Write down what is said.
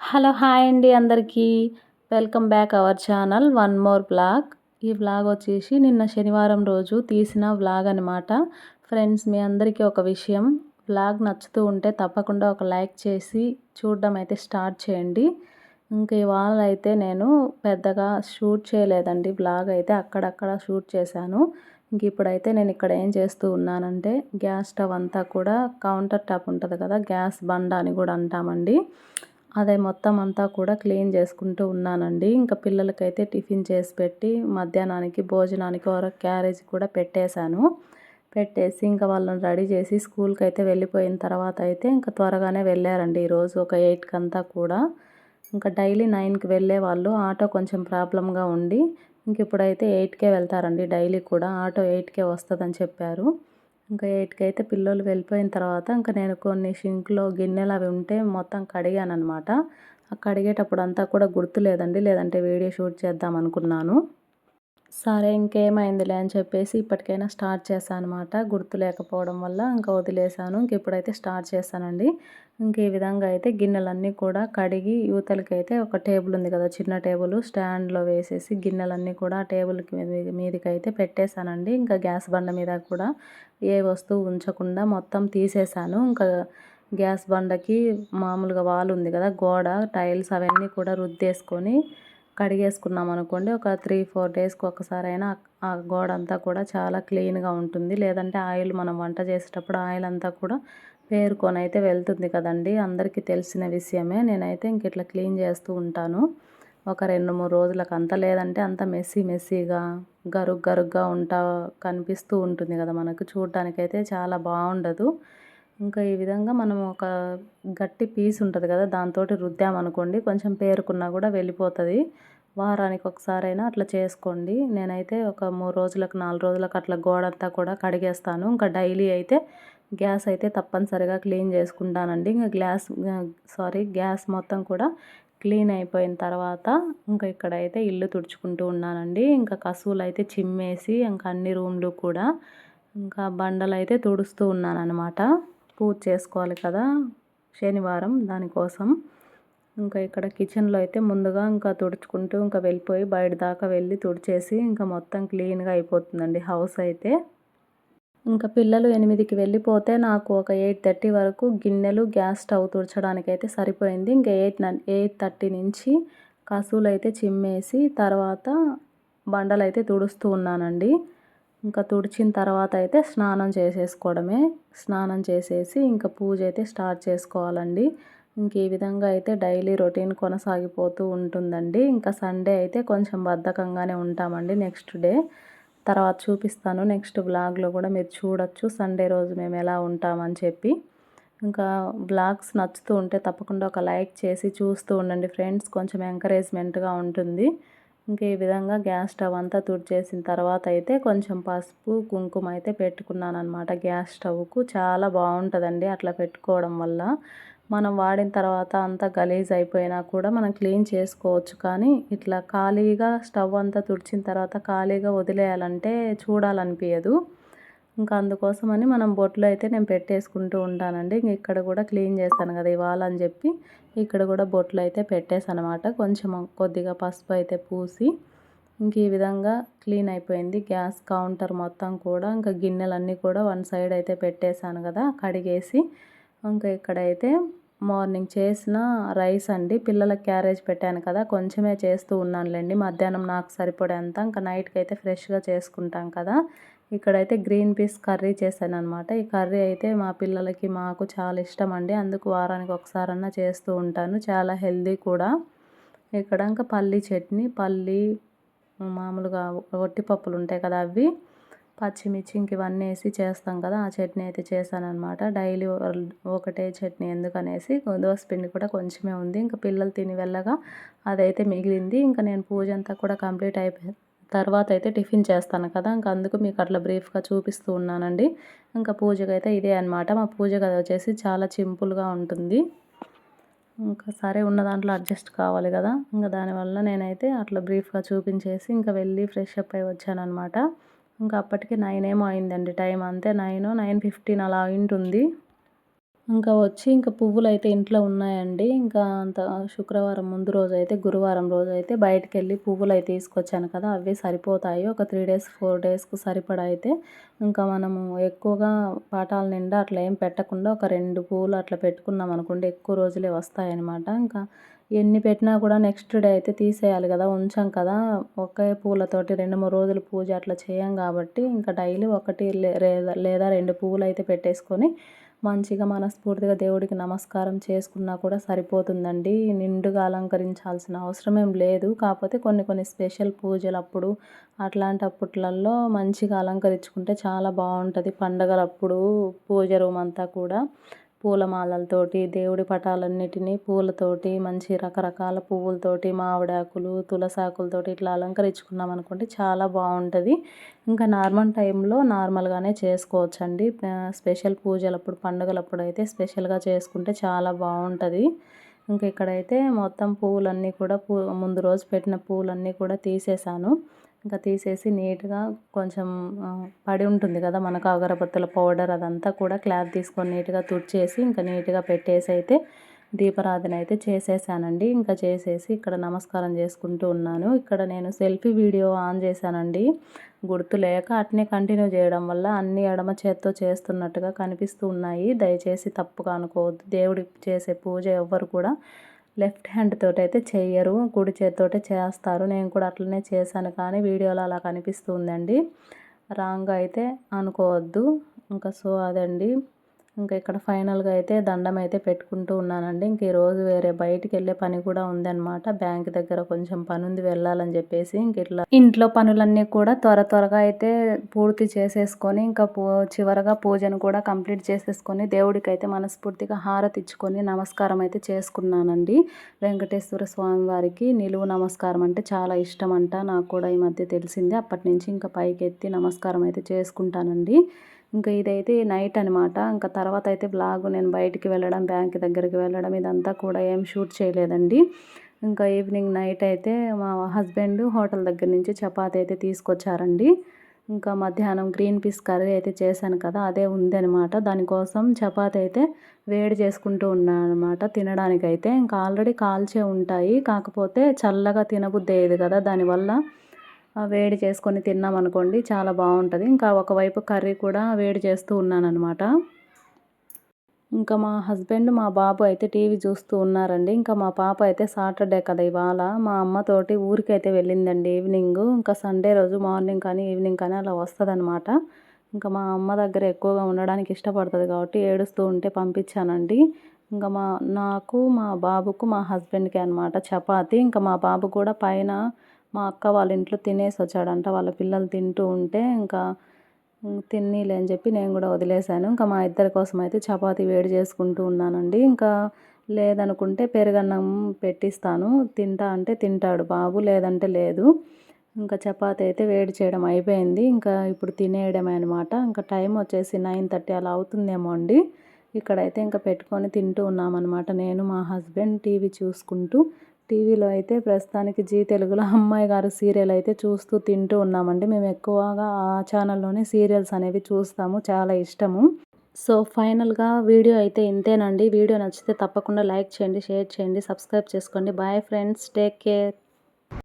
Hello hi అండి అందరికీ. Welcome back our channel one more blog. ఈ వ్లాగ్ వచ్చేసి నిన్న శనివారం రోజు తీసిన వ్లాగ్ అనమాట ఫ్రెండ్స్ మీ అందరికీ ఒక విషయం. వ్లాగ్ నచ్చుతూ ఉంటే తప్పకుండా ఒక లైక్ చేసి చూడడం అయితే స్టార్ట్ చేయండి. ఇంక ఇవాళ అయితే నేను పెద్దగా షూట్ చేయలేదండి బ్లాగ్ అయితే. అక్కడక్కడ షూట్ చేశాను. ఇంక ఇప్పుడైతే నేను ఇక్కడ ఏం చేస్తూ ఉన్నానంటే గ్యాస్ స్టవ్ అంతా కూడా కౌంటర్ టాప్ ఉంటుంది కదా గ్యాస్ బండ అని కూడా అంటామండి. అదే మొత్తం అంతా కూడా క్లీన్ చేసుకుంటూ ఉన్నానండి. ఇంకా పిల్లలకైతే టిఫిన్ చేసి పెట్టి మధ్యాహ్నానికి భోజనానికి ఒక క్యారేజ్ కూడా పెట్టేశాను. పెట్టేసి ఇంకా వాళ్ళని రెడీ చేసి స్కూల్కి అయితే వెళ్ళిపోయిన తర్వాత అయితే ఇంకా త్వరగానే వెళ్ళారండి ఈరోజు ఒక ఎయిట్కి అంతా కూడా. ఇంకా డైలీ నైన్కి వెళ్ళే వాళ్ళు ఆటో కొంచెం ప్రాబ్లంగా ఉండి ఇంక ఇప్పుడైతే ఎయిట్కే వెళ్తారండి డైలీ కూడా. ఆటో ఎయిట్కే వస్తుందని చెప్పారు. ఇంకా ఎయిట్కి అయితే పిల్లలు వెళ్ళిపోయిన తర్వాత ఇంకా నేను కొన్ని షింక్లో గిన్నెలు అవి ఉంటే మొత్తం కడిగాను అనమాట కడిగేటప్పుడు అంతా కూడా గుర్తులేదండి. లేదంటే వీడియో షూట్ చేద్దాం అనుకున్నాను సరే ఇంకేమైందిలే అని చెప్పేసి ఇప్పటికైనా స్టార్ట్ చేశాను అనమాట గుర్తు లేకపోవడం వల్ల ఇంకా వదిలేశాను. ఇంక ఇప్పుడైతే స్టార్ట్ చేశానండి. ఇంక ఈ విధంగా అయితే గిన్నెలన్నీ కూడా కడిగి యువతలకి అయితే ఒక టేబుల్ ఉంది కదా చిన్న టేబుల్ స్టాండ్లో వేసేసి గిన్నెలన్నీ కూడా టేబుల్కి మీదకి అయితే పెట్టేశానండి. ఇంకా గ్యాస్ బండ మీద కూడా ఏ వస్తువు ఉంచకుండా మొత్తం తీసేశాను. ఇంకా గ్యాస్ బండకి మామూలుగా వాల్ ఉంది కదా గోడ టైల్స్ అవన్నీ కూడా రుద్దేసుకొని కడిగేసుకున్నాం అనుకోండి. ఒక త్రీ ఫోర్ డేస్కి ఒకసారైనా ఆ గోడ అంతా కూడా చాలా క్లీన్గా ఉంటుంది. లేదంటే ఆయిల్ మనం వంట చేసేటప్పుడు ఆయిల్ అంతా కూడా పేరుకొని అయితే వెళ్తుంది కదండి. అందరికీ తెలిసిన విషయమే. నేనైతే ఇంక ఇట్లా క్లీన్ చేస్తూ ఉంటాను. ఒక రెండు మూడు రోజులకు అంత లేదంటే అంత మెస్సీ మెస్సీగా గరుగ్ గరుగ్గా ఉంటా కనిపిస్తూ ఉంటుంది కదా మనకు. చూడటానికైతే చాలా బాగుండదు. ఇంకా ఈ విధంగా మనం ఒక గట్టి పీస్ ఉంటుంది కదా దాంతో రుద్దామనుకోండి కొంచెం పేరుకున్నా కూడా వెళ్ళిపోతుంది. వారానికి ఒకసారైనా అట్లా చేసుకోండి. నేనైతే ఒక మూడు రోజులకు నాలుగు రోజులకు అట్లా గోడంతా కూడా కడిగేస్తాను. ఇంకా డైలీ అయితే గ్యాస్ అయితే తప్పనిసరిగా క్లీన్ చేసుకుంటానండి. ఇంకా గ్లాస్ సారీ గ్యాస్ మొత్తం కూడా క్లీన్ అయిపోయిన తర్వాత ఇంకా ఇక్కడైతే ఇల్లు తుడుచుకుంటూ ఉన్నానండి. ఇంకా కసువులు అయితే చిమ్మేసి ఇంకా అన్ని రూమ్లు కూడా ఇంకా బండలు అయితే తుడుస్తూ ఉన్నాను అనమాట పూజ చేసుకోవాలి కదా శనివారం దానికోసం. ఇంకా ఇక్కడ కిచెన్లో అయితే ముందుగా ఇంకా తుడుచుకుంటూ ఇంకా వెళ్ళిపోయి బయట దాకా వెళ్ళి తుడిచేసి ఇంకా మొత్తం క్లీన్గా అయిపోతుందండి హౌస్ అయితే. ఇంకా పిల్లలు ఎనిమిదికి వెళ్ళిపోతే నాకు ఒక ఎయిట్ థర్టీ వరకు గిన్నెలు గ్యాస్ స్టవ్ తుడచడానికి అయితే సరిపోయింది. ఇంకా ఎయిట్ ఎయిట్ థర్టీ నుంచి కసువులు అయితే చిమ్మేసి తర్వాత బండలు అయితే తుడుస్తూ ఉన్నానండి. ఇంకా తుడిచిన తర్వాత అయితే స్నానం చేసేసుకోవడమే. స్నానం చేసేసి ఇంకా పూజ అయితే స్టార్ట్ చేసుకోవాలండి. ఇంక ఈ విధంగా అయితే డైలీ రొటీన్ కొనసాగిపోతూ ఉంటుందండి. ఇంకా సండే అయితే కొంచెం బద్ధకంగానే ఉంటామండి నెక్స్ట్ డే. తర్వాత చూపిస్తాను నెక్స్ట్ బ్లాగ్లో కూడా మీరు చూడొచ్చు సండే రోజు మేము ఎలా ఉంటామని చెప్పి. ఇంకా బ్లాగ్స్ నచ్చుతూ ఉంటే తప్పకుండా ఒక లైక్ చేసి చూస్తూ ఉండండి ఫ్రెండ్స్. కొంచెం ఎంకరేజ్మెంట్గా ఉంటుంది. ఇంకా ఈ విధంగా గ్యాస్ స్టవ్ అంతా తుడిచేసిన తర్వాత అయితే కొంచెం పసుపు కుంకుమ అయితే పెట్టుకున్నాను అనమాట గ్యాస్ స్టవ్కు చాలా బాగుంటుందండి అట్లా పెట్టుకోవడం వల్ల. మనం వాడిన తర్వాత అంతా గలీజ్ అయిపోయినా కూడా మనం క్లీన్ చేసుకోవచ్చు. కానీ ఇట్లా ఖాళీగా స్టవ్ అంతా తుడిచిన తర్వాత ఖాళీగా వదిలేయాలంటే చూడాలనిపించదు ఇంకా అందుకోసమని మనం బొట్లు అయితే నేను పెట్టేసుకుంటూ ఉంటానండి. ఇంక ఇక్కడ కూడా క్లీన్ చేస్తాను కదా ఇవాళ అని చెప్పి. ఇక్కడ కూడా బొట్లు అయితే పెట్టేసాను అనమాట కొంచెం కొద్దిగా పసుపు అయితే పూసి ఇంక ఈ విధంగా క్లీన్ అయిపోయింది. గ్యాస్ కౌంటర్ మొత్తం కూడా ఇంకా గిన్నెలన్నీ కూడా వన్ సైడ్ అయితే పెట్టేశాను కదా కడిగేసి. ఇంకా ఇక్కడైతే మార్నింగ్ చేసిన రైస్ అండి. పిల్లల క్యారేజ్ పెట్టాను కదా కొంచెమే చేస్తూ ఉన్నానులేండి. మధ్యాహ్నం నాకు సరిపడేంత ఇంకా నైట్కి అయితే ఫ్రెష్గా చేసుకుంటాం కదా. ఇక్కడైతే గ్రీన్ పీస్ కర్రీ చేశాను అనమాట ఈ కర్రీ అయితే మా పిల్లలకి మాకు చాలా ఇష్టం అండి. అందుకు వారానికి ఒకసారన్నా చేస్తూ ఉంటాను. చాలా హెల్దీ కూడా. ఇక్కడ ఇంకా పల్లి చట్నీ పల్లి మామూలుగా ఒట్టి పప్పులు ఉంటాయి కదా అవి. పచ్చిమిర్చి ఇంక ఇవన్నీ వేసి చేస్తాం కదా. ఆ చట్నీ అయితే చేశానమాట డైలీ ఒకటే చట్నీ ఎందుకనేసి దోశ పిండి కూడా కొంచెమే ఉంది. ఇంకా పిల్లలు తిని వెళ్ళగా అదైతే మిగిలింది. ఇంకా నేను పూజ అంతా కూడా కంప్లీట్ అయిపోయింది తర్వాత అయితే టిఫిన్ చేస్తాను కదా ఇంకా అందుకు మీకు అట్లా బ్రీఫ్గా చూపిస్తూ ఉన్నానండి. ఇంకా పూజకి అయితే ఇదే అనమాట మా పూజ కథ వచ్చేసి చాలా సింపుల్గా ఉంటుంది. ఇంకా సరే ఉన్న దాంట్లో అడ్జస్ట్ కావాలి కదా. ఇంకా దానివల్ల నేనైతే అట్లా బ్రీఫ్గా చూపించేసి ఇంకా వెళ్ళి ఫ్రెష్ అప్ అయి వచ్చానమాట ఇంకా అప్పటికి నైన్ ఏమో అయిందండి టైం. అంతే నైన్ నైన్ ఫిఫ్టీన్ అలా అయింటుంది. ఇంకా వచ్చి ఇంకా పువ్వులు అయితే ఇంట్లో ఉన్నాయండి. ఇంకా అంత శుక్రవారం ముందు రోజు అయితే గురువారం రోజు అయితే బయటకు వెళ్ళి పువ్వులు అయితే తీసుకొచ్చాను కదా అవే సరిపోతాయి. ఒక త్రీ డేస్ ఫోర్ డేస్కు సరిపడా అయితే ఇంకా మనము ఎక్కువగా పాటాల నిండా అట్లా ఏం పెట్టకుండా ఒక రెండు పువ్వులు అట్లా పెట్టుకున్నాం అనుకోండి ఎక్కువ రోజులే వస్తాయన్నమాట. ఇంకా ఎన్ని పెట్టినా కూడా నెక్స్ట్ డే అయితే తీసేయాలి కదా ఉంచాం కదా. ఒకే పూలతోటి రెండు మూడు రోజులు పూజ అట్లా చేయం కాబట్టి ఇంకా డైలీ ఒకటి లేదా రెండు పువ్వులు అయితే పెట్టేసుకొని మంచిగా మనస్ఫూర్తిగా దేవుడికి నమస్కారం చేసుకున్నా కూడా సరిపోతుందండి. నిండుగా అలంకరించాల్సిన అవసరం ఏం లేదు. కాకపోతే కొన్ని కొన్ని స్పెషల్ పూజలు అప్పుడు అట్లాంటి అప్పట్లలో మంచిగా అలంకరించుకుంటే చాలా బాగుంటుంది. పండగలప్పుడు పూజ రూమ్ అంతా కూడా. పూలమాలలతోటి దేవుడి పటాలన్నిటినీ పూలతోటి మంచి రకరకాల పువ్వులతోటి మామిడాకులు తులసాకులతోటి ఇట్లా అలంకరించుకున్నాం అనుకోండి చాలా బాగుంటుంది. ఇంకా నార్మల్ టైంలో నార్మల్గానే చేసుకోవచ్చండి. స్పెషల్ పూజలప్పుడు పండుగలప్పుడు అయితే స్పెషల్గా చేసుకుంటే చాలా బాగుంటుంది. ఇంకా ఇక్కడైతే మొత్తం పువ్వులన్నీ కూడా పూ ముందు రోజు పెట్టిన పువ్వులన్నీ కూడా తీసేసాను ఇంకా తీసేసి నీట్గా కొంచెం పడి ఉంటుంది కదా మనకు అగరబత్తుల పౌడర్ అదంతా కూడా క్లాత్ తీసుకొని నీట్గా తుడిచేసి ఇంకా నీట్గా పెట్టేసి అయితే దీపారాధన అయితే చేసేసానండి. ఇంకా చేసేసి ఇక్కడ నమస్కారం చేసుకుంటూ ఉన్నాను. ఇక్కడ నేను సెల్ఫీ వీడియో ఆన్ చేశానండి. గుర్తు లేక అట్నే కంటిన్యూ చేయడం వల్ల అన్ని ఎడమ చేత్తో చేస్తున్నట్టుగా కనిపిస్తూ ఉన్నాయి. దయచేసి తప్పుగా అనుకోవద్దు. దేవుడికి చేసే పూజ ఎవ్వరు కూడా లెఫ్ట్ హ్యాండ్ తోటి అయితే చెయ్యరు కుడి చేతితోటే చేస్తారు. నేను కూడా అట్లనే చేశాను కానీ వీడియోలో అలా కనిపిస్తుందండి రాంగ్ అయితే అనుకోవద్దు. ఇంకా సో అదండి. ఇంకా ఇక్కడ ఫైనల్గా అయితే దండం అయితే పెట్టుకుంటూ ఉన్నానండి. ఇంక ఈరోజు వేరే బయటికి వెళ్ళే పని కూడా ఉందన్నమాట. బ్యాంక్ దగ్గర కొంచెం పని ఉంది వెళ్ళాలని చెప్పేసి ఇంక ఇట్లా ఇంట్లో పనులన్నీ కూడా త్వర త్వరగా అయితే పూర్తి చేసేసుకొని ఇంకా పూ చివరగా పూజను కూడా కంప్లీట్ చేసేసుకొని దేవుడికి అయితే మనస్ఫూర్తిగా హారతి ఇచ్చుకొని నమస్కారం అయితే చేసుకున్నానండి. వెంకటేశ్వర స్వామి వారికి నిలువు నమస్కారం అంటే చాలా ఇష్టం అంట నాకు కూడా ఈ మధ్య తెలిసింది. అప్పటి నుంచి ఇంకా పైకి ఎత్తి నమస్కారం అయితే చేసుకుంటానండి. ఇంకా ఇదైతే నైట్ అనమాట ఇంకా తర్వాత అయితే బ్లాగ్ నేను బయటికి వెళ్ళడం బ్యాంక్ దగ్గరికి వెళ్ళడం ఇదంతా కూడా ఏం షూట్ చేయలేదండి. ఇంకా ఈవినింగ్ నైట్ అయితే మా హస్బెండ్ హోటల్ దగ్గర నుంచి చపాతి అయితే తీసుకొచ్చారండి. ఇంకా మధ్యాహ్నం గ్రీన్ పీస్ కర్రీ అయితే చేశాను కదా అదే ఉంది అనమాట దానికోసం చపాతి అయితే వేడి చేసుకుంటూ ఉన్నాను అనమాట తినడానికైతే. ఇంకా ఆల్రెడీ కాల్చే ఉంటాయి కాకపోతే చల్లగా తినబుద్ది అయ్యేది కదా దానివల్ల. వేడి చేసుకొని తిన్నాం అనుకోండి చాలా బాగుంటుంది. ఇంకా ఒకవైపు కర్రీ కూడా వేడి చేస్తూ ఉన్నానమాట ఇంకా మా హస్బెండ్ మా బాబు అయితే టీవీ చూస్తూ ఉన్నారండి. ఇంకా మా పాప అయితే సాటర్డే కదా ఇవాళ. మా అమ్మతోటి ఊరికి అయితే వెళ్ళిందండి ఈవినింగ్. ఇంకా సండే రోజు మార్నింగ్ కానీ ఈవినింగ్ కానీ అలా వస్తుందన్నమాట. ఇంకా మా అమ్మ దగ్గర ఎక్కువగా ఉండడానికి ఇష్టపడుతుంది కాబట్టి ఏడుస్తూ ఉంటే పంపించానండి. ఇంకా మా నాకు మా బాబుకు మా హస్బెండ్కి అనమాట చపాతి. ఇంకా మా బాబు కూడా పైన మా అక్క వాళ్ళ ఇంట్లో తినేసి వచ్చాడంట. వాళ్ళ పిల్లలు తింటూ ఉంటే ఇంకా తిన్నీలే అని చెప్పి నేను కూడా వదిలేశాను. ఇంకా మా ఇద్దరి కోసం అయితే చపాతీ వేడి చేసుకుంటూ ఉన్నానండి. ఇంకా లేదనుకుంటే పెరుగన్నం పెట్టిస్తాను. తింటా అంటే తింటాడు బాబు లేదంటే లేదు. ఇంకా చపాతీ అయితే వేడి చేయడం అయిపోయింది. ఇంకా ఇప్పుడు తినేయడమే అనమాట ఇంకా టైం వచ్చేసి నైన్ థర్టీ అలా అవుతుందేమో అండి. ఇక్కడైతే ఇంకా పెట్టుకొని తింటూ ఉన్నామన్నమాట. నేను మా హస్బెండ్ టీవీ చూసుకుంటూ టీవీలో అయితే ప్రస్తుతానికి జీ తెలుగులో అమ్మాయి గారు సీరియల్ అయితే చూస్తూ తింటూ ఉన్నామండి. మేము ఎక్కువగా ఆ ఛానల్లోనే సీరియల్స్ అనేవి చూస్తాము. చాలా ఇష్టము. సో ఫైనల్గా వీడియో అయితే ఇంతేనండి. వీడియో నచ్చితే తప్పకుండా లైక్ చేయండి షేర్ చేయండి సబ్స్క్రైబ్ చేసుకోండి. Bye friends. Take care.